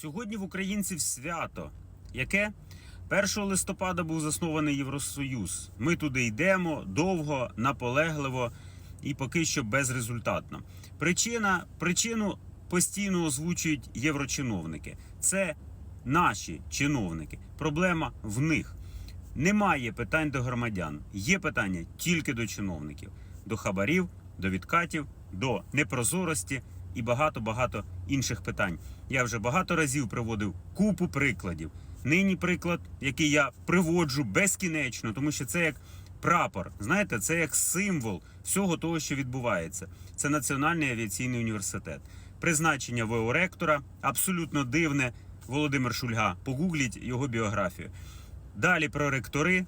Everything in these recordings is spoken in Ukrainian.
Сьогодні в українців свято, яке 1 листопада був заснований Євросоюз. Ми туди йдемо довго, наполегливо і поки що безрезультатно. Причина, причину постійно озвучують єврочиновники. Це наші чиновники. Проблема в них. Немає питань до громадян. Є питання тільки до чиновників, до хабарів, до відкатів, до непрозорості і багато-багато інших питань. Я вже багато разів приводив купу прикладів. Нині приклад, який я приводжу безкінечно, тому що це як прапор. Знаєте, це як символ всього того, що відбувається. Це Національний авіаційний університет. Призначення ВО ректора абсолютно дивне. Володимир Шульга. Погугліть його біографію. Далі про ректори,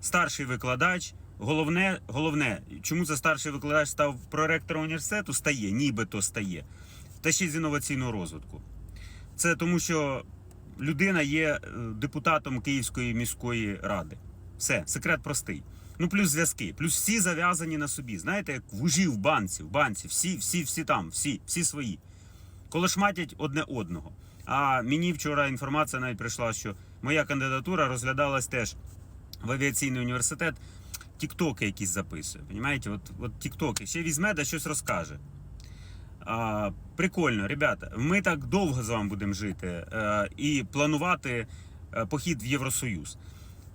старший викладач. Головне, головне, чому це старший викладач став проректором університету? Стає, нібито стає. Та ще з інноваційного розвитку. Це тому, що людина є е, депутатом Київської міської ради. Все, секрет простий. Ну, плюс зв'язки, плюс всі зав'язані на собі. Знаєте, як вужі в банці, в банці, всі, всі, всі там, всі, всі свої. Колошматять одне одного. А мені вчора інформація навіть прийшла, що моя кандидатура розглядалась теж в авіаційний університет. Тіктоки якісь записує. Понімаєте? От, от тіктоки. Ще візьме да щось розкаже. А, прикольно, ребята. Ми так довго з вами будемо жити е, і планувати е, похід в Євросоюз.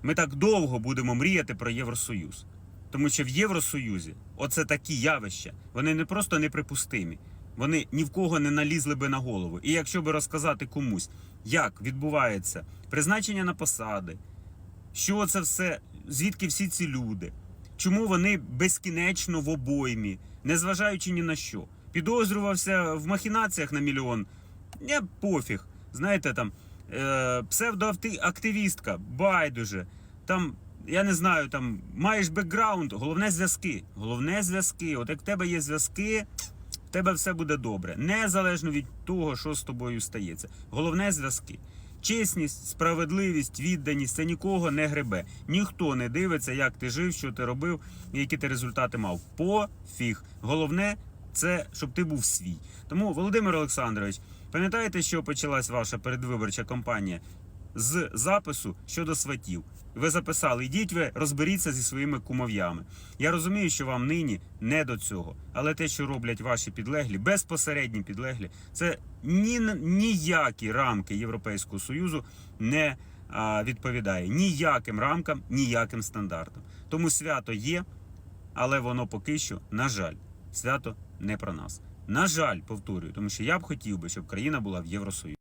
Ми так довго будемо мріяти про Євросоюз. Тому що в Євросоюзі оце такі явища, вони не просто неприпустимі, вони ні в кого не налізли би на голову. І якщо би розказати комусь, як відбувається призначення на посади, що це все, звідки всі ці люди, чому вони безкінечно в обоймі, незважаючи ні на що. Підозрювався в махінаціях на мільйон. Не пофіг. Знаєте, там е, псевдоактивістка, байдуже. Там, я не знаю, там маєш бекграунд, головне зв'язки. Головне зв'язки. От як в тебе є зв'язки, в тебе все буде добре. Незалежно від того, що з тобою стається. Головне зв'язки. Чесність, справедливість, відданість це нікого не гребе. Ніхто не дивиться, як ти жив, що ти робив, які ти результати мав. Пофіг. Головне це щоб ти був свій. Тому, Володимир Олександрович, пам'ятаєте, що почалась ваша передвиборча кампанія з запису щодо сватів? Ви записали, йдіть ви розберіться зі своїми кумов'ями. Я розумію, що вам нині не до цього, але те, що роблять ваші підлеглі, безпосередні підлеглі, це ні, ніякі рамки Європейського Союзу не а, відповідає ніяким рамкам, ніяким стандартам. Тому свято є, але воно поки що, на жаль, свято не про нас. На жаль, повторюю, тому що я б хотів би, щоб країна була в Євросоюзі.